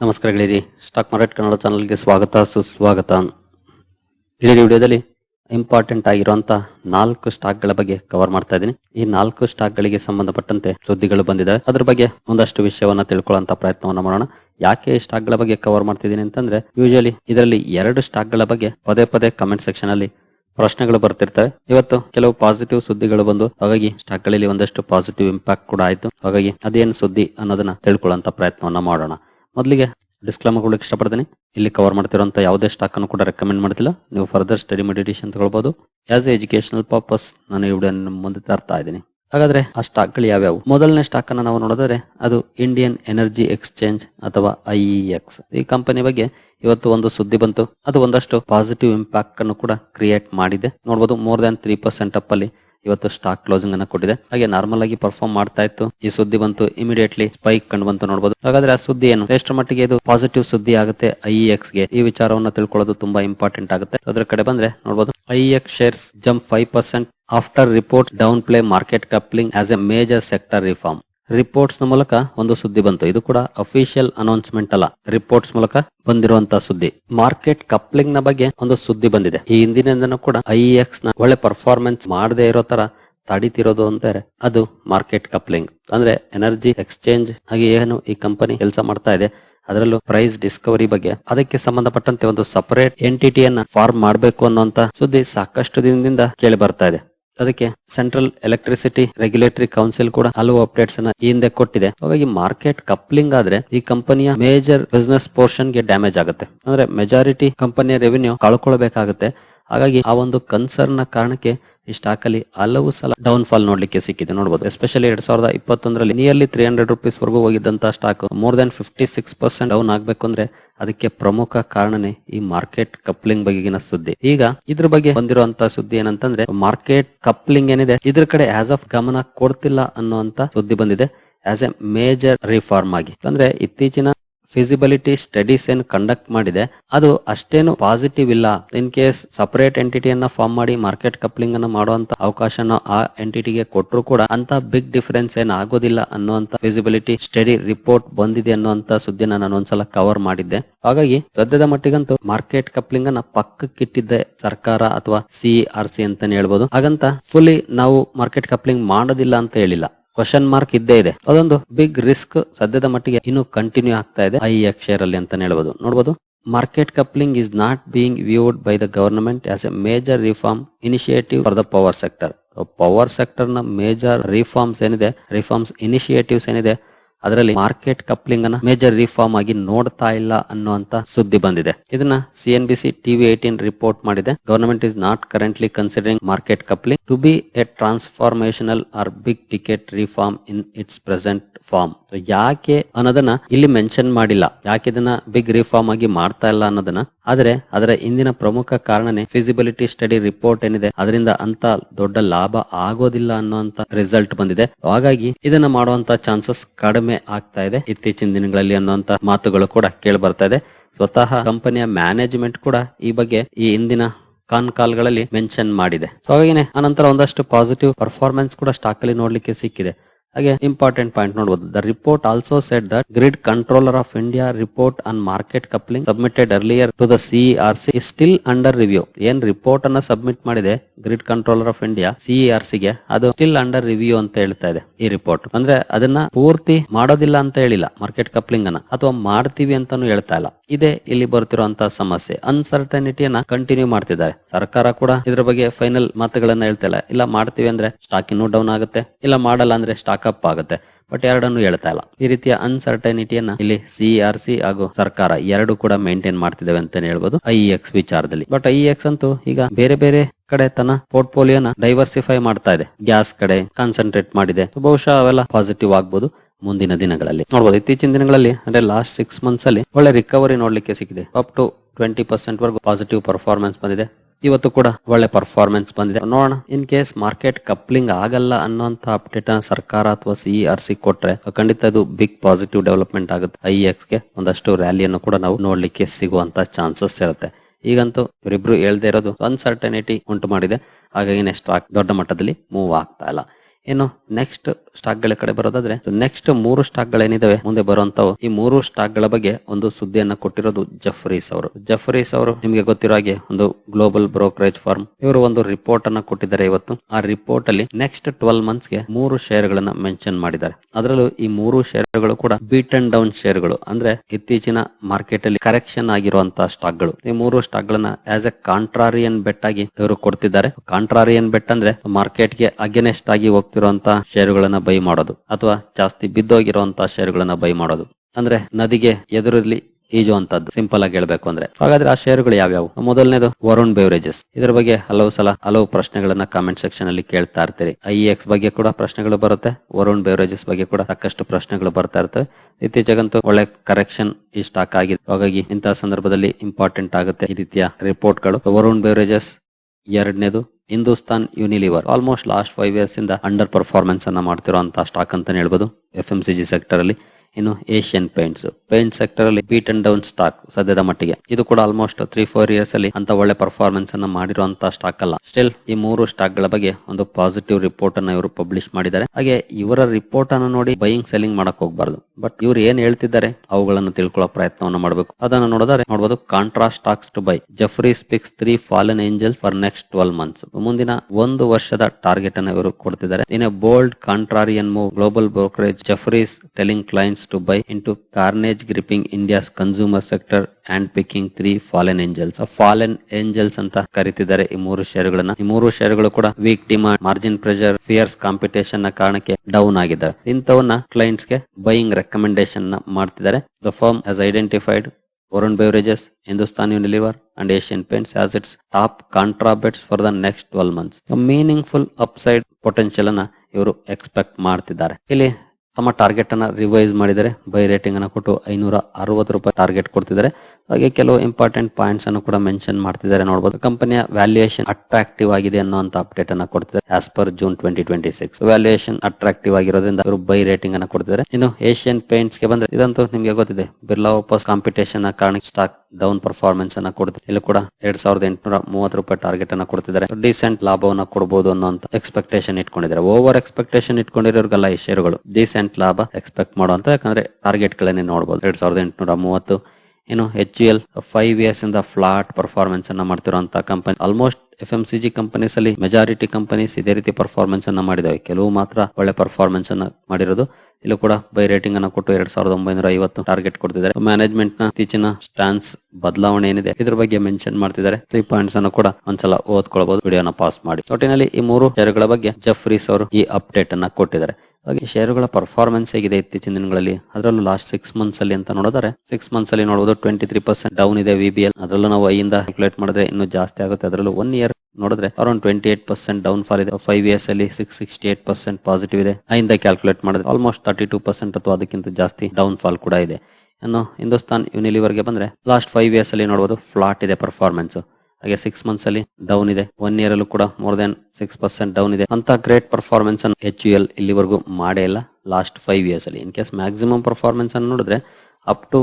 ನಮಸ್ಕಾರ ಗೆಳೆಯರಿ, stock market Kannada ಚಾನಲ್ಗೆ ಸ್ವಾಗತ, ಸುಸ್ವಾಗತ. ಗೆಳೆಯರಿ, ವಿಡಿಯೋದಲ್ಲಿ ಇಂಪಾರ್ಟೆಂಟ್ ಆಗಿರುವಂತಹ ನಾಲ್ಕು ಸ್ಟಾಕ್ಗಳ ಬಗ್ಗೆ ಕವರ್ ಮಾಡ್ತಾ ಇದ್ದೀನಿ. ಈ ನಾಲ್ಕು ಸ್ಟಾಕ್ ಗಳಿಗೆ ಸಂಬಂಧಪಟ್ಟಂತೆ ಸುದ್ದಿಗಳು ಬಂದಿದೆ. ಅದ್ರ ಬಗ್ಗೆ ಒಂದಷ್ಟು ವಿಷಯವನ್ನ ತಿಳ್ಕೊಳ್ಳುವಂತ ಪ್ರಯತ್ನವನ್ನ ಮಾಡೋಣ. ಯಾಕೆ ಈ ಸ್ಟಾಕ್ಗಳ ಬಗ್ಗೆ ಕವರ್ ಮಾಡ್ತಿದ್ದೀನಿ ಅಂತಂದ್ರೆ ಯೂಶಲಿ ಇದರಲ್ಲಿ ಎರಡು ಸ್ಟಾಕ್ಗಳ ಬಗ್ಗೆ ಪದೇ ಪದೇ ಕಮೆಂಟ್ ಸೆಕ್ಷನ್ ಅಲ್ಲಿ ಪ್ರಶ್ನೆಗಳು ಬರ್ತಿರ್ತವೆ. ಇವತ್ತು ಕೆಲವು ಪಾಸಿಟಿವ್ ಸುದ್ದಿಗಳು ಬಂದು, ಹಾಗಾಗಿ ಸ್ಟಾಕ್ಗಳಲ್ಲಿ ಒಂದಷ್ಟು ಪಾಸಿಟಿವ್ ಇಂಪ್ಯಾಕ್ಟ್ ಕೂಡ ಆಯ್ತು. ಹಾಗಾಗಿ ಅದೇನು ಸುದ್ದಿ ಅನ್ನೋದನ್ನ ತಿಳ್ಕೊಳ್ಳುವಂತ ಪ್ರಯತ್ನವನ್ನ ಮಾಡೋಣ. ಮೊದಲಿಗೆ ಡಿಸ್ಕ್ಲೇಮರ್ ಕೊಡಲಿಕ್ಕೆ ಇಷ್ಟಪಡ್ತೀನಿ. ಇಲ್ಲಿ ಕವರ್ ಮಾಡ್ತಿರೋ ಯಾವುದೇ ಸ್ಟಾಕ್ ಅನ್ನು ಕೂಡ ರೆಕಮೆಂಡ್ ಮಾಡ್ತಿಲ್ಲ. ನೀವು ಫರ್ದರ್ ಸ್ಟಡಿ ಮೆಡಿಟೇಷನ್ ತಗೊಳ್ಬಹುದು ಆಸ್ ಎ ಎಜುಕೇಶನಲ್ ಪರ್ಪಸ್ ನಾನು ಈ ವಿಡಿಯೋ ಮುಂದೆ ತರ್ತಾ ಇದ್ದೀನಿ. ಹಾಗಾದ್ರೆ ಆ ಸ್ಟಾಕ್ಗಳು ಯಾವ್ಯಾವು? ಮೊದಲನೇ ಸ್ಟಾಕ್ ಅನ್ನು ನಾವು ನೋಡಿದ್ರೆ ಅದು ಇಂಡಿಯನ್ ಎನರ್ಜಿ ಎಕ್ಸ್ಚೇಂಜ್ ಅಥವಾ ಐಇಎಕ್ಸ್ ಈ ಕಂಪನಿ ಬಗ್ಗೆ ಇವತ್ತು ಒಂದು ಸುದ್ದಿ ಬಂತು. ಅದು ಒಂದಷ್ಟು ಪಾಸಿಟಿವ್ ಇಂಪ್ಯಾಕ್ಟ್ ಅನ್ನು ಕೂಡ ಕ್ರಿಯೇಟ್ ಮಾಡಿದೆ. ನೋಡಬಹುದು more than three percent up ಅಲ್ಲಿ ಇವತ್ತು ಸ್ಟಾಕ್ ಕ್ಲೋಸಿಂಗ್ ಅನ್ನ ಕೊಟ್ಟಿದೆ. ಹಾಗೆ ನಾರ್ಮಲ್ ಆಗಿ ಪರ್ಫಾರ್ಮ್ ಮಾಡ್ತಾ ಇತ್ತು. ಈ ಸುದ್ದಿ ಬಂತು ಇಮಿಡಿಯೇಟ್ಲಿ ಸ್ಪೈಕ್ ಕಂಡು ಬಂತು ನೋಡಬಹುದು ಹಾಗಾದ್ರೆ ಆ ಸುದ್ದಿ ಏನು? ಎಷ್ಟರ ಮಟ್ಟಿಗೆ ಇದು ಪಾಸಿಟಿವ್ ಸುದ್ದಿ ಆಗುತ್ತೆ ಐಇಎಕ್ಸ್ಗೆ? ಈ ವಿಚಾರವನ್ನ ತಿಳ್ಕೊಳ್ಳೋದು ತುಂಬಾ ಇಂಪಾರ್ಟೆಂಟ್ ಆಗುತ್ತೆ. ಅದರ ಕಡೆ ಬಂದ್ರೆ ನೋಡಬಹುದು IEX shares jump five percent after report down play market coupling as a major sector reform ರಿಪೋರ್ಟ್ಸ್ನ ಮೂಲಕ ಒಂದು ಸುದ್ದಿ ಬಂತು. ಇದು ಕೂಡ ಅಫಿಷಿಯಲ್ ಅನೌನ್ಸ್ಮೆಂಟ್ ಅಲ್ಲ. ರಿಪೋರ್ಟ್ಸ್ ಮೂಲಕ ಬಂದಿರುವಂತಹ ಸುದ್ದಿ. ಮಾರ್ಕೆಟ್ ಕಪ್ಲಿಂಗ್ನ ಬಗ್ಗೆ ಒಂದು ಸುದ್ದಿ ಬಂದಿದೆ. ಈ ಹಿಂದಿನಿಂದನು ಕೂಡ ಐಎಕ್ಸ್ನ ಒಳ್ಳೆ ಪರ್ಫಾರ್ಮೆನ್ಸ್ ಮಾಡದೇ ಇರೋ ತರ ತಡಿತಿರೋದು ಅಂತಾರೆ. ಅದು ಮಾರ್ಕೆಟ್ ಕಪ್ಲಿಂಗ್ ಅಂದ್ರೆ ಎನರ್ಜಿ ಎಕ್ಸ್ಚೇಂಜ್ ಹಾಗೆ ಏನು ಈ ಕಂಪನಿ ಕೆಲಸ ಮಾಡ್ತಾ ಇದೆ. ಅದರಲ್ಲೂ ಪ್ರೈಸ್ ಡಿಸ್ಕವರಿ ಬಗ್ಗೆ ಅದಕ್ಕೆ ಸಂಬಂಧಪಟ್ಟಂತೆ ಒಂದು ಸಪರೇಟ್ ಎಂಟಿಟಿಯನ್ನ ಫಾರ್ಮ್ ಮಾಡಬೇಕು ಅನ್ನುವಂತ ಸುದ್ದಿ ಸಾಕಷ್ಟು ದಿನದಿಂದ ಕೇಳಿ ಬರ್ತಾ ಇದೆ. ಅದಕ್ಕೆ ಸೆಂಟ್ರಲ್ ಎಲೆಕ್ಟ್ರಿಸಿಟಿ ರೆಗ್ಯುಲೇಟರಿ ಕೌನ್ಸಿಲ್ ಕೂಡ ಹಲವು ಅಪ್ಡೇಟ್ಸ್ ಅನ್ನ ಹಿಂದೆ ಕೊಟ್ಟಿದೆ. ಹಾಗಾಗಿ ಮಾರ್ಕೆಟ್ ಕಪ್ಲಿಂಗ್ ಆದ್ರೆ ಈ ಕಂಪನಿಯ ಮೇಜರ್ ಬಿಸ್ನೆಸ್ ಪೋರ್ಷನ್ಗೆ ಡ್ಯಾಮೇಜ್ ಆಗುತ್ತೆ. ಅಂದ್ರೆ ಮೆಜಾರಿಟಿ ಕಂಪನಿಯ ರೆವಿನ್ಯೂ ಕಳ್ಕೊಳ್ಬೇಕಾಗುತ್ತೆ. ಹಾಗಾಗಿ ಆ ಒಂದು ಕನ್ಸರ್ನ್ ಕಾರಣಕ್ಕೆ ಈ ಸ್ಟಾಕ್ ಅಲ್ಲಿ ಹಲವು ಸಲ ಡೌನ್ ಫಾಲ್ ನೋಡ್ಲಿಕ್ಕೆ ಸಿಕ್ಕಿದೆ. ನೋಡಬಹುದು ಎಸ್ಪೆಷಲಿ ಎರಡ್ ಸಾವಿರದ ಇಪ್ಪತ್ತೊಂದರಲ್ಲಿ ನಿಯರ್ಲಿ ತ್ರೀ ಹಂಡ್ರೆಡ್ ರುಪೀಸ್ ವರೆಗೂ ಹೋಗಿದ್ದಂತಹ stock more than fifty six percent down ಆಗ್ಬೇಕು ಅಂದ್ರೆ ಅದಕ್ಕೆ ಪ್ರಮುಖ ಕಾರಣನೇ ಈ ಮಾರ್ಕೆಟ್ ಕಪ್ಲಿಂಗ್ ಬಗೆಗಿನ ಸುದ್ದಿ. ಈಗ ಇದ್ರ ಬಗ್ಗೆ ಬಂದಿರುವಂತಹ ಸುದ್ದಿ ಏನಂತಂದ್ರೆ ಮಾರ್ಕೆಟ್ ಕಪ್ಲಿಂಗ್ ಏನಿದೆ? ಇದ್ರ ಕಡೆ ಆಸ್ ಆಫ್ ಗಮನ ಕೊಡ್ತಿಲ್ಲ ಅನ್ನುವಂತ ಸುದ್ದಿ ಬಂದಿದೆ. ಆಸ್ ಎ ಮೇಜರ್ ರಿಫಾರ್ಮ್ ಆಗಿ. ಅಂದ್ರೆ ಇತ್ತೀಚಿನ ಫಿಸಿಬಿಲಿಟಿ ಸ್ಟಡೀಸ್ ಏನು ಕಂಡಕ್ಟ್ ಮಾಡಿದೆ, ಅದು ಅಷ್ಟೇನು ಪಾಸಿಟಿವ್ ಇಲ್ಲ. ಇನ್ ಕೇಸ್ ಸಪರೇಟ್ ಎಂಟಿಟಿಯನ್ನ ಫಾರ್ಮ್ ಮಾಡಿ ಮಾರ್ಕೆಟ್ ಕಪ್ಲಿಂಗ್ ಅನ್ನ ಮಾಡುವಂತ ಅವಕಾಶನ ಆ ಎಂಟಿಟಿಗೆ ಕೊಟ್ಟರು ಕೂಡ ಅಂತ ಬಿಗ್ ಡಿಫರೆನ್ಸ್ ಏನ್ ಆಗೋದಿಲ್ಲ ಅನ್ನುವಂತ ಫಿಸಿಬಿಲಿಟಿ ಸ್ಟಡಿ ರಿಪೋರ್ಟ್ ಬಂದಿದೆ ಅನ್ನುವಂತ ಸುದ್ದಿನ ನಾನು ಒಂದ್ಸಲ ಕವರ್ ಮಾಡಿದ್ದೆ. ಹಾಗಾಗಿ ಸದ್ಯದ ಮಟ್ಟಿಗಂತೂ ಮಾರ್ಕೆಟ್ ಕಪ್ಲಿಂಗ್ ಅನ್ನ ಪಕ್ಕಕ್ಕಿಟ್ಟಿದ್ದೆ ಸರ್ಕಾರ ಅಥವಾ ಸಿ ಆರ್ ಸಿ ಅಂತಾನೆ ಹೇಳ್ಬೋದು. ಹಾಗಂತ ಫುಲಿ ನಾವು ಮಾರ್ಕೆಟ್ ಕಪ್ಲಿಂಗ್ ಮಾಡೋದಿಲ್ಲ ಅಂತ ಹೇಳಿಲ್ಲ. ಕ್ವಶನ್ ಮಾರ್ಕ್ ಇದ್ದೇ ಇದೆ. ಅದೊಂದು ಬಿಗ್ ರಿಸ್ಕ್ ಸದ್ಯದ ಮಟ್ಟಿಗೆ ಇನ್ನು ಕಂಟಿನ್ಯೂ ಆಗ್ತಾ ಇದೆ. ಐ ಎಕ್ ಶೇರ್ ಅಲ್ಲಿ ಅಂತ ಹೇಳ್ಬೋದು ನೋಡಬಹುದು market coupling is not being viewed by the government as a major reform initiative for the power sector power ಸೆಕ್ಟರ್ನ major reforms ಏನಿದೆ? ರಿಫಾರ್ಮ್ಸ್ ಇನಿಷಿಯೇಟಿವ್ಸ್ ಏನಿದೆ? ಅದರಲ್ಲಿ ಮಾರ್ಕೆಟ್ ಕಪ್ಲಿಂಗ್ ಅನ್ನ ಮೇಜರ್ ರಿಫಾರ್ಮ್ ಆಗಿ ನೋಡ್ತಾ ಇಲ್ಲ ಅನ್ನುವಂತ ಸುದ್ದಿ ಬಂದಿದೆ. ಇದನ್ನ C N B C TV eighteen report ಮಾಡಿದೆ. Government is not currently considering market coupling. To be a transformational or big ticket reform in its present form. ಯಾಕೆ ಅನ್ನೋದನ್ನ ಇಲ್ಲಿ ಮೆನ್ಷನ್ ಮಾಡಿಲ್ಲ. ಯಾಕೆ ಇದನ್ನ ಬಿಗ್ ರಿಫಾರ್ಮ್ ಆಗಿ ಮಾಡ್ತಾ ಇಲ್ಲ ಅನ್ನೋದನ್ನ. ಆದ್ರೆ ಅದರ ಇಂದಿನ ಪ್ರಮುಖ ಕಾರಣನೇ ಫಿಸಿಬಿಲಿಟಿ ಸ್ಟಡಿ ರಿಪೋರ್ಟ್ ಏನಿದೆ, ಅದರಿಂದ ಅಂತ ದೊಡ್ಡ ಲಾಭ ಆಗೋದಿಲ್ಲ ಅನ್ನುವಂತ ರಿಸಲ್ಟ್ ಬಂದಿದೆ. ಹಾಗಾಗಿ ಇದನ್ನ ಮಾಡುವಂತ ಚಾನ್ಸಸ್ ಕಡಿಮೆ ಆಗ್ತಾ ಇದೆ. ಇತ್ತೀಚಿನ ದಿನಗಳಲ್ಲಿ ಅನ್ನುವಂತ ಮಾತುಗಳು ಕೂಡ ಕೇಳಿ ಬರ್ತಾ ಇದೆ. ಸ್ವತಃ ಕಂಪನಿಯ ಮ್ಯಾನೇಜ್ಮೆಂಟ್ ಕೂಡ ಈ ಬಗ್ಗೆ ಈ ಇಂದಿನ ಕಾನ್ ಕಾಲ್ಗಳಲ್ಲಿ ಮೆನ್ಷನ್ ಮಾಡಿದೆ. ಸೊ ಹಾಗೇನೆ ಅನಂತರ ಒಂದಷ್ಟು ಪಾಸಿಟಿವ್ ಪರ್ಫಾರ್ಮೆನ್ಸ್ ಕೂಡ ಸ್ಟಾಕ್ ಅಲ್ಲಿ ನೋಡ್ಲಿಕ್ಕೆ ಸಿಕ್ಕಿದೆ. ಹಾಗೆ ಇಂಪಾರ್ಟೆಂಟ್ ಪಾಯಿಂಟ್ ನೋಡಬಹುದು the report also said that grid controller of India report on market coupling submitted earlier to the CR C still under review ಏನ್ ರಿಪೋರ್ಟ್ ಅನ್ನ ಸಬ್ಮಿಟ್ ಮಾಡಿದೆ grid controller of India CER C ಗೆ, ಅದು still under review ಅಂತ ಹೇಳ್ತಾ ಇದೆ ಈ report ಅಂದ್ರೆ ಅದನ್ನ ಪೂರ್ತಿ ಮಾಡೋದಿಲ್ಲ ಅಂತ ಹೇಳಿಲ್ಲ ಮಾರ್ಕೆಟ್ ಕಪ್ಲಿಂಗ್ ಅನ್ನ, ಅಥವಾ ಮಾಡ್ತೀವಿ ಅಂತಾನು ಹೇಳ್ತಾ ಇಲ್ಲ. ಇದೆ ಇಲ್ಲಿ ಬರ್ತಿರುವಂತಹ ಸಮಸ್ಯೆ. ಅನ್ಸರ್ಟನಿಟಿಯನ್ನ ಕಂಟಿನ್ಯೂ ಮಾಡ್ತಿದ್ದಾರೆ. ಸರ್ಕಾರ ಕೂಡ ಇದ್ರ ಬಗ್ಗೆ ಫೈನಲ್ ಮಾತುಗಳನ್ನ ಹೇಳ್ತಾ ಇಲ್ಲ. ಇಲ್ಲ ಮಾಡ್ತೀವಿ ಅಂದ್ರೆ ಸ್ಟಾಕ್ ಇನ್ನೂ ಡೌನ್ ಆಗುತ್ತೆ. ಇಲ್ಲ ಮಾಡಲ್ಲ ಅಂದ್ರೆ ಸ್ಟಾಕ್ ಅಪ್ ಆಗುತ್ತೆ. ಬಟ್ ಎರಡನ್ನು ಹೇಳ್ತಾ ಇಲ್ಲ. ಈ ರೀತಿಯ ಅನ್ಸರ್ಟನಿಟಿಯನ್ನ ಇಲ್ಲಿ ಸಿ ಆರ್ ಸಿ ಹಾಗೂ ಸರ್ಕಾರ ಎರಡು ಕೂಡ ಮೇಂಟೈನ್ ಮಾಡ್ತಿದ್ದೇವೆ ಅಂತಾನೆ ಹೇಳ್ಬೋದು ಐ ಎಕ್ಸ್ ವಿಚಾರದಲ್ಲಿ. ಬಟ್ ಐ ಎಕ್ಸ್ ಅಂತೂ ಈಗ ಬೇರೆ ಬೇರೆ ಕಡೆ ತನ್ನ ಪೋರ್ಟ್ಫೋಲಿಯೋನ ಡೈವರ್ಸಿಫೈ ಮಾಡ್ತಾ ಇದೆ. ಗ್ಯಾಸ್ ಕಡೆ ಕಾನ್ಸಂಟ್ರೇಟ್ ಮಾಡಿದೆ. ಬಹುಶಃ ಅವೆಲ್ಲ ಪಾಸಿಟಿವ್ ಆಗ್ಬೋದು ಮುಂದಿನ ದಿನಗಳಲ್ಲಿ. ನೋಡಬಹುದು ಇತ್ತೀಚಿನ ದಿನಗಳಲ್ಲಿ ಅಂದ್ರೆ ಲಾಸ್ಟ್ ಸಿಕ್ಸ್ ಮಂತ್ಸ್ ಅಲ್ಲಿ ಒಳ್ಳೆ ರಿಕವರಿ ನೋಡ್ಲಿಕ್ಕೆ ಸಿಕ್ಕಿದೆ. ಅಪ್ ಟು ಟ್ವೆಂಟಿ ಪರ್ಸೆಂಟ್ ವರೆಗೂ ಪಾಸಿಟಿವ್ ಪರ್ಫಾರ್ಮೆನ್ಸ್ ಬಂದಿದೆ. ಇವತ್ತು ಕೂಡ ಒಳ್ಳೆ ಪರ್ಫಾರ್ಮೆನ್ಸ್ ಬಂದಿದೆ. ನೋಡೋಣ ಇನ್ ಕೇಸ್ ಮಾರ್ಕೆಟ್ ಕಪ್ಲಿಂಗ್ ಆಗಲ್ಲ ಅನ್ನುವಂತ ಅಪ್ಡೇಟ್ ಸರ್ಕಾರ ಅಥವಾ ಸಿಇ ಆರ್ ಸಿ ಕೊಟ್ರೆ, ಖಂಡಿತ ಇದು ಬಿಗ್ ಪಾಸಿಟಿವ್ ಡೆವಲಪ್ಮೆಂಟ್ ಆಗುತ್ತೆ. ಐ ಎಕ್ಸ್ಗೆ ಒಂದಷ್ಟು ರ್ಯಾಲಿಯನ್ನು ಕೂಡ ನಾವು ನೋಡ್ಲಿಕ್ಕೆ ಸಿಗುವಂತ ಚಾನ್ಸಸ್ ಇರುತ್ತೆ. ಈಗಂತೂ ಇವರಿಬ್ರು ಹೇಳ್ದೇ ಇರೋದು ಅನ್ಸರ್ಟನಿಟಿ ಉಂಟು ಮಾಡಿದೆ. ಹಾಗಾಗಿ ಸ್ಟಾಕ್ ದೊಡ್ಡ ಮಟ್ಟದಲ್ಲಿ ಮೂವ್ ಆಗ್ತಾ ಇಲ್ಲ. ಇನ್ನು ನೆಕ್ಸ್ಟ್ ಸ್ಟಾಕ್ಗಳ ಕಡೆ ಬರೋದಾದ್ರೆ ನೆಕ್ಸ್ಟ್ ಮೂರು ಸ್ಟಾಕ್ ಗಳೇನಿದಾವೆ ಮುಂದೆ ಬರುವಂತವು ಈ ಮೂರು ಸ್ಟಾಕ್ಗಳ ಬಗ್ಗೆ ಒಂದು ಸುದ್ದಿಯನ್ನ ಕೊಟ್ಟಿರೋದು ಜಫ್ರೀಸ್ ಅವರು. ಜಫ್ರೀಸ್ ಅವರು ನಿಮಗೆ ಗೊತ್ತಿರೋ ಹಾಗೆ ಒಂದು ಗ್ಲೋಬಲ್ ಬ್ರೋಕರೇಜ್ ಫಾರ್ಮ್ ಇವರು ಒಂದು ರಿಪೋರ್ಟ್ ಅನ್ನ ಕೊಟ್ಟಿದ್ದಾರೆ ಇವತ್ತು. ಆ ರಿಪೋರ್ಟ್ ಅಲ್ಲಿ ನೆಕ್ಸ್ಟ್ ಟ್ವೆಲ್ ಮಂತ್ಸ್ಗೆ ಮೂರು ಶೇರ್ ಗಳನ್ನ ಮೆನ್ಷನ್ ಮಾಡಿದ್ದಾರೆ. ಅದರಲ್ಲೂ ಈ ಮೂರು ಶೇರ್ಗಳು ಕೂಡ ಬೀಟ್ ಅಂಡ್ ಡೌನ್ ಶೇರ್ಗಳು ಅಂದ್ರೆ ಇತ್ತೀಚಿನ ಮಾರ್ಕೆಟ್ ಅಲ್ಲಿ ಕರೆಕ್ಷನ್ ಆಗಿರುವಂತಹ ಸ್ಟಾಕ್ಗಳು ಈ ಮೂರು ಸ್ಟಾಕ್ ಗಳನ್ನ ಆಸ್ ಎ ಕಾಂಟ್ರಾರಿಯನ್ ಬೆಟ್ ಆಗಿ ಇವರು ಕೊಡ್ತಿದ್ದಾರೆ. ಕಾಂಟ್ರಾರಿಯನ್ ಬೆಟ್ ಅಂದ್ರೆ ಮಾರ್ಕೆಟ್ಗೆ ಅಗೇನೆಸ್ಟ್ ಆಗಿ ಹೋಗ್ತಿರುವಂತಹ ಶೇರ್ ಗಳನ್ನ ಬೈ ಮಾಡೋದು ಅಥವಾ ಜಾಸ್ತಿ ಬಿದ್ದೋಗಿರುವಂತಹ ಶೇರ್ ಗಳನ್ನ ಬೈ ಮಾಡೋದು. ಅಂದ್ರೆ ನದಿಗೆ ಎದುರಲ್ಲಿ ಈಜುವಂತದ್ದು. ಸಿಂಪಲ್ ಆಗಿ ಹೇಳ್ಬೇಕು ಅಂದ್ರೆ. ಹಾಗಾದ್ರೆ ಆ ಶೇರುಗಳು ಯಾವ್ಯಾವು? ಮೊದಲನೇದು ವರುಣ್ ಬೇವರೇಜಸ್ ಇದರ ಬಗ್ಗೆ ಹಲವು ಸಲ ಹಲವು ಪ್ರಶ್ನೆಗಳನ್ನ ಕಾಮೆಂಟ್ ಸೆಕ್ಷನ್ ಅಲ್ಲಿ ಕೇಳ್ತಾ ಇರ್ತೀರಿ. ಐ ಎಕ್ಸ್ ಬಗ್ಗೆ ಕೂಡ ಪ್ರಶ್ನೆಗಳು ಬರುತ್ತೆ. ವರುಣ್ ಬೇವರೇಜಸ್ ಬಗ್ಗೆ ಕೂಡ ಸಾಕಷ್ಟು ಪ್ರಶ್ನೆಗಳು ಬರ್ತಾ ಇರ್ತವೆ. ಇತ್ತೀಚೆಗಂತೂ ಒಳ್ಳೆ ಕರೆಕ್ಷನ್ ಈ ಸ್ಟಾಕ್ ಆಗಿದೆ. ಹಾಗಾಗಿ ಇಂತಹ ಸಂದರ್ಭದಲ್ಲಿ ಇಂಪಾರ್ಟೆಂಟ್ ಆಗುತ್ತೆ ಈ ರೀತಿಯ ರಿಪೋರ್ಟ್ಗಳು. ವರುಣ್ ಬೇವರೇಜಸ್ ಎರಡನೇದು Hindustan Unilever almost last five years ಇಂದ ಅಂಡರ್ ಪರ್ಫಾರ್ಮೆನ್ಸ್ ಅನ್ನ ಮಾಡ್ತಿರುವಂತಹ ಸ್ಟಾಕ್ ಅಂತಾನೆ ಹೇಳ್ಬೋದು F M C G sector ಅಲ್ಲಿ. ಇನ್ನು ಏಷ್ಯನ್ ಪೇಂಟ್ಸ್ ಪೇಂಟ್ ಸೆಕ್ಟರ್ ಅಲ್ಲಿ ಬೀಟ್ ಅಂಡ್ ಡೌನ್ ಸ್ಟಾಕ್ ಸದ್ಯದ ಮಟ್ಟಿಗೆ. ಇದು ಕೂಡ ಆಲ್ಮೋಸ್ಟ್ ತ್ರೀ ಫೋರ್ ಇಯರ್ಸ್ ಅಲ್ಲಿ ಅಂತ ಒಳ್ಳೆ ಪರ್ಫಾರ್ಮೆನ್ಸ್ ಅನ್ನ ಮಾಡಿರುವಂತಹ ಸ್ಟಾಕ್ ಅಲ್ಲ. ಸ್ಟಿಲ್ ಈ ಮೂರು ಸ್ಟಾಕ್ಗಳ ಬಗ್ಗೆ ಒಂದು ಪಾಸಿಟಿವ್ ರಿಪೋರ್ಟ್ ಅನ್ನ ಇವರು ಪಬ್ಲಿಷ್ ಮಾಡಿದ್ದಾರೆ. ಹಾಗೆ ಇವರ ರಿಪೋರ್ಟ್ ಅನ್ನು ನೋಡಿ ಬೈಯಿಂಗ್ ಸೆಲ್ಲಿಂಗ್ ಮಾಡಕ್ ಹೋಗ್ಬಾರ್ದು. ಬಟ್ ಇವ್ರು ಏನ್ ಹೇಳ್ತಿದ್ದಾರೆ ಅವುಗಳನ್ನು ತಿಳ್ಕೊಳ್ಳೋ ಪ್ರಯತ್ನವನ್ನು ಮಾಡಬೇಕು. ಅದನ್ನು ನೋಡಿದ್ರೆ ನೋಡಬಹುದು contra stocks to buy Jefferies picks three fallen angels for next twelve months ಮುಂದಿನ ಒಂದು ವರ್ಷದ ಟಾರ್ಗೆಟ್ ಅನ್ನು ಇವರು ಕೊಡ್ತಿದ್ದಾರೆ. In bold contrarian move global brokerage Jefferies telling clients to buy into carnage gripping India's consumer sector and picking three fallen angels fallen angels ಅಂತ ಕರೀತಿದ್ದಾರೆ ಈ ಮೂರು ಷೇರುಗಳನ್ನ ಈ ಮೂರು ಷೇರುಗಳು ಕೂಡ weak demand margin pressure fears ಕಾಂಪಿಟೇಷನ್ನ ಕಾರಣಕ್ಕೆ ಡೌನ್ ಆಗಿದೆ ಇಂಥವನ್ನ ಕ್ಲೈಂಟ್ಸ್ಗೆ ಬೈಯಿಂಗ್ ರೆಕಮೆಂಡೇಶನ್ ಮಾಡ್ತಿದ್ದಾರೆ. The firm has identified Warren Beverages, Hindustan Unilever, and Asian paints as its top contra bets for for next 12 months. A meaningful upside potential ಅನ್ನ ಇವರು expect ಮಾಡ್ತಿದ್ದಾರೆ. ಇಲ್ಲಿ ತಮ್ಮ ಟಾರ್ಗೆಟ್ ಅನ್ನ ರಿವೈಸ್ ಮಾಡಿದರೆ ಬೈ ರೇಟಿಂಗ್ ಅನ್ನ ಕೊಟ್ಟು ಐನೂರ ಅರವತ್ತು ರೂಪಾಯಿ ಟಾರ್ಗೆಟ್ ಕೊಡ್ತಿದ್ದಾರೆ. ಹಾಗೆ ಕೆಲವು ಇಂಪಾರ್ಟೆಂಟ್ ಪಾಯಿಂಟ್ಸ್ ಅನ್ನು ಕೂಡ ಮೆನ್ಷನ್ ಮಾಡ್ತಿದ್ದಾರೆ. ನೋಡಬಹುದು ಕಂಪನಿಯ ವ್ಯಾಲ್ಯೂಯೇಷನ್ ಅಟ್ರಾಕ್ಟಿವ್ ಆಗಿದೆ ಅನ್ನುವಂತ ಅಪ್ಡೇಟ್ ಅನ್ನ ಕೊಡ್ತಿದ್ದಾರೆ. As per June twenty twenty six valuation attractive ಆಗಿರೋದ್ರಿಂದ ಅವರು ಬೈ ರೇಟಿಂಗ್ ಅನ್ನ ಕೊಡ್ತಿದ್ದಾರೆ. ಇನ್ನು ಏಷ್ಯನ್ ಪೇಂಟ್ಸ್ಗೆ ಬಂದ್ರೆ ಇದಂತೂ ನಿಮಗೆ ಗೊತ್ತಿದೆ. ಬಿರ್ಲಾ ವಾಪಸ್ ಕಾಂಪಿಟೇಷನ್ ಕಾರಣ ಸ್ಟಾಕ್ ಡೌನ್ ಪರ್ಫಾರ್ಮೆನ್ಸ್ ಅನ್ನ ಕೊಡ್ತಿದೆ ಇಲ್ಲಿ ಕೂಡ ಎರಡ್ ಸಾವಿರದ ಎಂಟುನೂರ ಮೂವತ್ತು ರೂಪಾಯಿ ಟಾರ್ಗೆಟ್ ಅನ್ನ ಕೊಡ್ತಿದ್ದಾರೆ. ಡಿಸೆಂಟ್ ಲಾಭವನ್ನ ಕೊಡಬಹುದು ಅನ್ನೋಂತ ಎಕ್ಸ್ಪೆಕ್ಟೇಷನ್ ಇಟ್ಕೊಂಡಿದ್ದಾರೆ. ಓವರ್ ಎಕ್ಸ್ಪೆಕ್ಟೇಷನ್ ಇಟ್ಕೊಂಡಿರೋರ್ಗೆಲ್ಲ ಈ ಶೇರುಗಳು ಡಿಸೆಂಟ್ ಲಾಭ ಎಕ್ಸ್ಪೆಕ್ಟ್ ಮಾಡುವಂತ ಯಾಕಂದ್ರೆ ಟಾರ್ಗೆಟ್ ಗಳನ್ನೇ ನೋಡಬಹುದು ಎರಡ್ ಸಾವಿರದ ಎಂಟುನೂರ ಮೂವತ್ತು ಏನು ಎಚ್ ಎಲ್ ಫೈವ್ ಇಯರ್ಸ್ ಇಂದ ಫ್ಲಾಟ್ ಪರ್ಫಾರ್ಮೆನ್ಸ್ ಅನ್ನ ಮಾಡ್ತಿರುವಂತ company almost F M C G companies ಅಲ್ಲಿ ಮೆಜಾರಿಟಿ ಕಂಪನೀಸ್ ಇದೇ ರೀತಿ ಪರ್ಫಾರ್ಮೆನ್ಸ್ ಅನ್ನ ಮಾಡಿದಾವೆ. ಕೆಲವು ಮಾತ್ರ ಒಳ್ಳೆ ಪರ್ಫಾರ್ಮೆನ್ಸ್ ಅನ್ನ ಮಾಡಿರೋದು. ಇಲ್ಲಿ ಕೂಡ ಬೈ ರೇಟಿಂಗ್ ಅನ್ನ ಕೊಟ್ಟು ಎರಡ್ ಸಾವಿರದ ಒಂಬೈನೂರ ಐವತ್ತು ಟಾರ್ಗೆಟ್ ಕೊಡ್ತಿದ್ದಾರೆ. ಮ್ಯಾನೇಜ್ಮೆಂಟ್ನ ಇತ್ತೀಚಿನ ಸ್ಟ್ಯಾನ್ಸ್ ಬದಲಾವಣೆ ಏನಿದೆ, ಇದ್ರ ಬಗ್ಗೆ ಮೆನ್ಷನ್ ಮಾಡ್ತಿದ್ದಾರೆ. ತ್ರೀ ಪಾಯಿಂಟ್ಸ್ ಅನ್ನು ಕೂಡ ಒಂದ್ಸಲ ಓದ್ಕೊಳ್ಬಹುದು ವಿಡಿಯೋನ ಪಾಸ್ ಮಾಡಿ. ಒಟ್ಟಿನಲ್ಲಿ ಈ ಮೂರು ಷೇರುಗಳ ಬಗ್ಗೆ ಜಫ್ರೀಸ್ ಅವರು ಈ ಅಪ್ಡೇಟ್ ಅನ್ನ ಕೊಟ್ಟಿದ್ದಾರೆ. ಹಾಗೆ ಶೇರುಗಳ ಪರ್ಫಾರ್ಮೆನ್ಸ್ ಹೇಗಿದೆ ಇತ್ತೀಚಿನ ದಿನಗಳಲ್ಲಿ? ಅದರಲ್ಲೂ ಲಾಸ್ಟ್ ಸಿಕ್ಸ್ ಮಂತ್ಸ್ ಅಲ್ಲಿ ಅಂತ ನೋಡಿದ್ರೆ ಸಿಕ್ಸ್ ಮಂತ್ಸ್ ಅಲ್ಲಿ ನೋಡಬಹುದು ಟ್ವೆಂಟಿ ತ್ರೀ ಪರ್ಸೆಂಟ್ ಡೌನ್ ಇದೆ ವಿ ಬಿ ಎಲ್ ಅದರಲ್ಲೂ ನಾವು ಐಯಿಂದ ಕ್ಯಾಲ್ಕುಲೇಟ್ ಮಾಡಿದ್ರೆ ಇನ್ನೂ ಜಾಸ್ತಿ ಆಗುತ್ತೆ. ಅದರಲ್ಲೂ ಒನ್ ಇಯರ್ ನೋಡಿದ್ರೆ around twenty eight percent down fall ಇದೆ. ಫೈವ್ ಇಯರ್ಸ್ ಅಲ್ಲಿ six sixty eight percent positive ಇದೆ. ಐಯಿಂದ ಕ್ಯಾಲ್ಕುಲೇಟ್ ಮಾಡಿದ್ರೆ ಆಲ್ಮೋಸ್ಟ್ ತರ್ಟಿ ಟೂ ಪರ್ಸೆಂಟ್ ಅಥವಾ ಅದಕ್ಕಿಂತ ಜಾಸ್ತಿ ಡೌನ್ ಫಾಲ್ ಕೂಡ ಇದೆ. ಇನ್ನು ಹಿಂದೂಸ್ತಾನ್ ಯೂನಿಲಿವರ್ಗೆ ಬಂದ್ರೆ ಲಾಸ್ಟ್ ಫೈವ್ ಇಯರ್ಸ್ ಅಲ್ಲಿ ನೋಡಬಹುದು ಫ್ಲಾಟ್ ಇದೆ ಪರ್ಫಾರ್ಮೆನ್ಸ್ ಹಾಗೆ ಸಿಕ್ಸ್ ಮಂತ್ಸ್ ಅಲ್ಲಿ ಡೌನ್ ಇದೆ. ಒನ್ ಇಯರ್ ಅಲ್ಲೂ ಕೂಡ more than six percent down ಇದೆ. ಅಂತ ಗ್ರೇಟ್ ಪರ್ಫಾರ್ಮೆನ್ಸ್ ಅನ್ನು ಎಚ್ ಯು ಎಲ್ ಇಲ್ಲಿವರೆಗೂ ಮಾಡೇ ಇಲ್ಲ. ಲಾಸ್ಟ್ ಫೈವ್ ಇಯರ್ಸ್ ಅಲ್ಲಿ. ಇನ್ ಕೇಸ್ ಮ್ಯಾಕ್ಸಿಮಮ್ ಪರ್ಫಾರ್ಮೆನ್ಸ್ ಅನ್ನು ನೋಡಿದ್ರೆ up to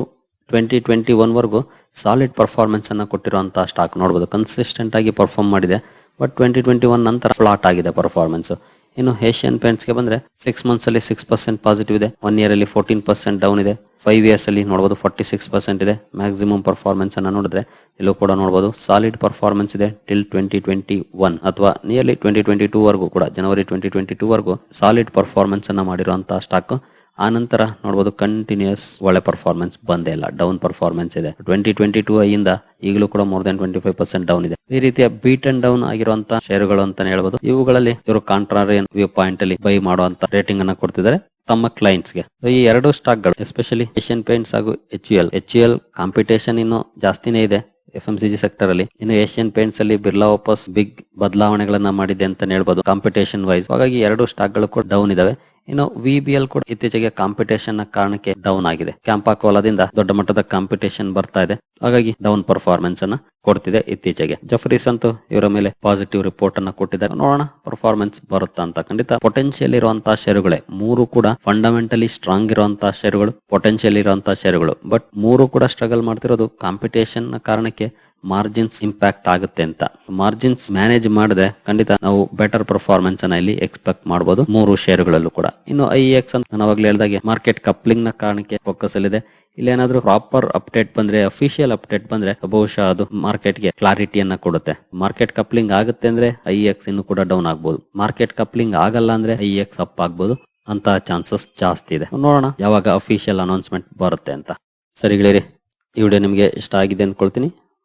twenty twenty one ವರೆಗೂ ಸಾಲಿಡ್ ಪರ್ಫಾರ್ಮೆನ್ಸ್ ಅನ್ನು ಕೊಟ್ಟಿರುವಂತಹ ಸ್ಟಾಕ್ ನೋಡಬಹುದು ಕನ್ಸಿಸ್ಟೆಂಟ್ ಆಗಿ ಪರ್ಫಾರ್ಮ್ ಮಾಡಿದೆ. ಬಟ್ ಟ್ವೆಂಟಿ ಟ್ವೆಂಟಿ ಒನ್ ನಂತರ ಫ್ಲಾಟ್ ಆಗಿದೆ ಪರ್ಫಾರ್ಮೆನ್ಸ್ ಇನ್ನು ಏಷ್ಯನ್ ಪೇಂಟ್ಸ್ಗೆ ಬಂದ್ರೆ ಸಿಕ್ಸ್ ಮಂತ್ಸ್ ಅಲ್ಲಿ ಸಿಕ್ಸ್ ಪರ್ಸೆಂಟ್ ಪಾಸಿಟಿವ್ ಇದೆ. ಒನ್ ಇಯರ್ ಅಲ್ಲಿ ಫೋರ್ಟೀನ್ ಪರ್ಸೆಂಟ್ ಡೌನ್ ಇದೆ. ಫೈವ್ ಇಯರ್ಸ್ ಅಲ್ಲಿ ನೋಡಬಹುದು ಫಾರ್ಟಿ ಸಿಕ್ಸ್ ಪರ್ಸೆಂಟ್ ಇದೆ. ಮ್ಯಾಕ್ಸಿಮಮ್ ಪರ್ಫಾರ್ಮೆನ್ಸ್ ಅನ್ನ ನೋಡಿದ್ರೆ ಇಲ್ಲೂ ಕೂಡ ನೋಡಬಹುದು ಸಾಲಿಡ್ ಪರ್ಫಾರ್ಮೆನ್ಸ್ ಇದೆ ಟಿಲ್ ಟ್ವೆಂಟಿ ಟ್ವೆಂಟಿ ಒನ್ ಅಥವಾ ನಿಯರ್ಲಿ ಟ್ವೆಂಟಿ ಟ್ವೆಂಟಿ ಟೂ ವರೆಗೂ ಕೂಡ ಜನವರಿ ಟ್ವೆಂಟಿ ಟ್ವೆಂಟಿ ಟೂ ವರ್ಗೂ ಸಾಲಿಡ್ ಪರ್ಫಾರ್ಮೆನ್ಸ್ ಅನ್ನ ಮಾಡಿರುವಂತಹ ಸ್ಟಾಕ್ ಆ ನಂತರ ನೋಡಬಹುದು ಕಂಟಿನ್ಯೂಸ್ ಒಳ್ಳೆ ಪರ್ಫಾರ್ಮೆನ್ಸ್ ಬಂದೇ ಇಲ್ಲ. ಡೌನ್ ಪರ್ಫಾರ್ಮೆನ್ಸ್ ಇದೆ. ಟ್ವೆಂಟಿ ಟ್ವೆಂಟಿ ಟೂ ಇಂದ ಈಗಲೂ ಕೂಡ more than twenty five percent down ಇದೆ. ಈ ರೀತಿಯ ಬೀಟ್ ಅಂಡ್ ಡೌನ್ ಆಗಿರುವಂತಹ ಶೇರುಗಳು ಅಂತಾನೆ ಹೇಳ್ಬೋದು. ಇವುಗಳಲ್ಲಿ ಇವರು ಕಾಂಟ್ರಾರಿಯನ್ ವ್ಯೂ ಪಾಯಿಂಟ್ ಅಲ್ಲಿ ಬೈ ಮಾಡುವಂತ ರೇಟಿಂಗ್ ಅನ್ನ ಕೊಡ್ತಿದ್ದಾರೆ ತಮ್ಮ ಕ್ಲೈಂಟ್ಸ್ಗೆ. ಈ ಎರಡು ಸ್ಟಾಕ್ಗಳು ಎಸ್ಪೆಷಲಿ ಏಷ್ಯನ್ ಪೇಂಟ್ಸ್ ಹಾಗೂ H U L H U L competition ಇನ್ನು ಜಾಸ್ತಿನೇ ಇದೆ F M C G sector ಅಲ್ಲಿ. ಇನ್ನು ಏಷ್ಯನ್ ಪೇಂಟ್ಸ್ ಅಲ್ಲಿ ಬಿರ್ಲಾ ವಾಪಸ್ ಬಿಗ್ ಬದಲಾವಣೆಗಳನ್ನ ಮಾಡಿದೆ ಅಂತ ಹೇಳ್ಬಹುದು ಕಾಂಪಿಟೇಷನ್ ವೈಸ್ ಹಾಗಾಗಿ ಎರಡು ಸ್ಟಾಕ್ಗಳು ಕೂಡ ಡೌನ್ ಇದಾವೆ. ಇನ್ನು ವಿಬಿಎಲ್ ಕೂಡ ಇತ್ತೀಚೆಗೆ ಕಾಂಪಿಟೇಷನ್ನ ಕಾರಣಕ್ಕೆ ಡೌನ್ ಆಗಿದೆ. ಕ್ಯಾಂಪಾ ಕೋಲಾದಿಂದ ದೊಡ್ಡ ಮಟ್ಟದ ಕಾಂಪಿಟೇಷನ್ ಬರ್ತಾ ಇದೆ. ಹಾಗಾಗಿ ಡೌನ್ ಪರ್ಫಾರ್ಮೆನ್ಸ್ ಅನ್ನ ಕೊಡ್ತಿದೆ ಇತ್ತೀಚೆಗೆ. ಜಫ್ರೀಸ್ ಅಂತೂ ಇವರ ಮೇಲೆ ಪಾಸಿಟಿವ್ ರಿಪೋರ್ಟ್ ಅನ್ನ ಕೊಟ್ಟಿದ್ದಾರೆ. ನೋಡೋಣ ಪರ್ಫಾರ್ಮೆನ್ಸ್ ಬರುತ್ತಾ ಅಂತ. ಖಂಡಿತ ಪೊಟೆನ್ಶಿಯಲ್ ಇರುವಂತಹ ಷೇರುಗಳೇ. ಮೂರು ಕೂಡ ಫಂಡಮೆಂಟಲಿ ಸ್ಟ್ರಾಂಗ್ ಇರುವಂತಹ ಷೇರುಗಳು ಪೊಟೆನ್ಶಿಯಲ್ ಇರುವಂತಹ ಷೇರುಗಳು. ಬಟ್ ಮೂರು ಕೂಡ ಸ್ಟ್ರಗಲ್ ಮಾಡ್ತಿರೋದು ಕಾಂಪಿಟೇಷನ್ನ ಕಾರಣಕ್ಕೆ ಮಾರ್ಜಿನ್ಸ್ ಇಂಪ್ಯಾಕ್ಟ್ ಆಗುತ್ತೆ ಅಂತ. ಮಾರ್ಜಿನ್ಸ್ ಮ್ಯಾನೇಜ್ ಮಾಡದೆ ಖಂಡಿತ ನಾವು ಬೆಟರ್ ಪರ್ಫಾರ್ಮೆನ್ಸ್ ಅನ್ನ ಇಲ್ಲಿ ಎಕ್ಸ್ಪೆಕ್ಟ್ ಮಾಡಬಹುದು ಮೂರು ಶೇರ್ಗಳಲ್ಲೂ ಕೂಡ. ಇನ್ನು ಐ ಎಕ್ಸ್ ಅಂತ ನಾವಾಗ್ಲೇ ಹೇಳಿದಾಗೆ ಮಾರ್ಕೆಟ್ ಕಪ್ಲಿಂಗ್ನ ಕಾರಣಕ್ಕೆ ಫೋಕಸ್ ಅಲ್ಲಿದೆ. ಇಲ್ಲೇನಾದ್ರೂ ಪ್ರಾಪರ್ ಅಪ್ಡೇಟ್ ಬಂದ್ರೆ ಅಫಿಷಿಯಲ್ ಅಪ್ಡೇಟ್ ಬಂದ್ರೆ, ಬಹುಶಃ ಅದು ಮಾರ್ಕೆಟ್ಗೆ ಕ್ಲಾರಿಟಿಯನ್ನ ಕೊಡುತ್ತೆ. ಮಾರ್ಕೆಟ್ ಕಪ್ಲಿಂಗ್ ಆಗುತ್ತೆ ಅಂದ್ರೆ ಐ ಎಕ್ಸ್ ಇನ್ನು ಕೂಡ ಡೌನ್ ಆಗ್ಬಹುದು ಮಾರ್ಕೆಟ್ ಕಪ್ಲಿಂಗ್ ಆಗಲ್ಲ ಅಂದ್ರೆ ಐ ಎಕ್ಸ್ ಅಪ್ ಆಗ್ಬಹುದು ಅಂತ ಚಾನ್ಸಸ್ ಜಾಸ್ತಿ ಇದೆ. ನೋಡೋಣ ಯಾವಾಗ ಅಫಿಷಿಯಲ್ ಅನೌನ್ಸ್ಮೆಂಟ್ ಬರುತ್ತೆ ಅಂತ. ಸರಿ ಗೆಳೆಯರಿ, ಈ ವಿಡಿಯೋ ನಿಮಗೆ ಇಷ್ಟ ಆಗಿದೆ ಅಂದ್ಕೊಳ್ತೀನಿ